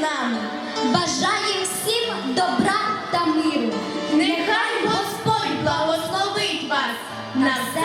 з нами. Бажає всім добра та миру. Нехай Господь благословить вас на землю.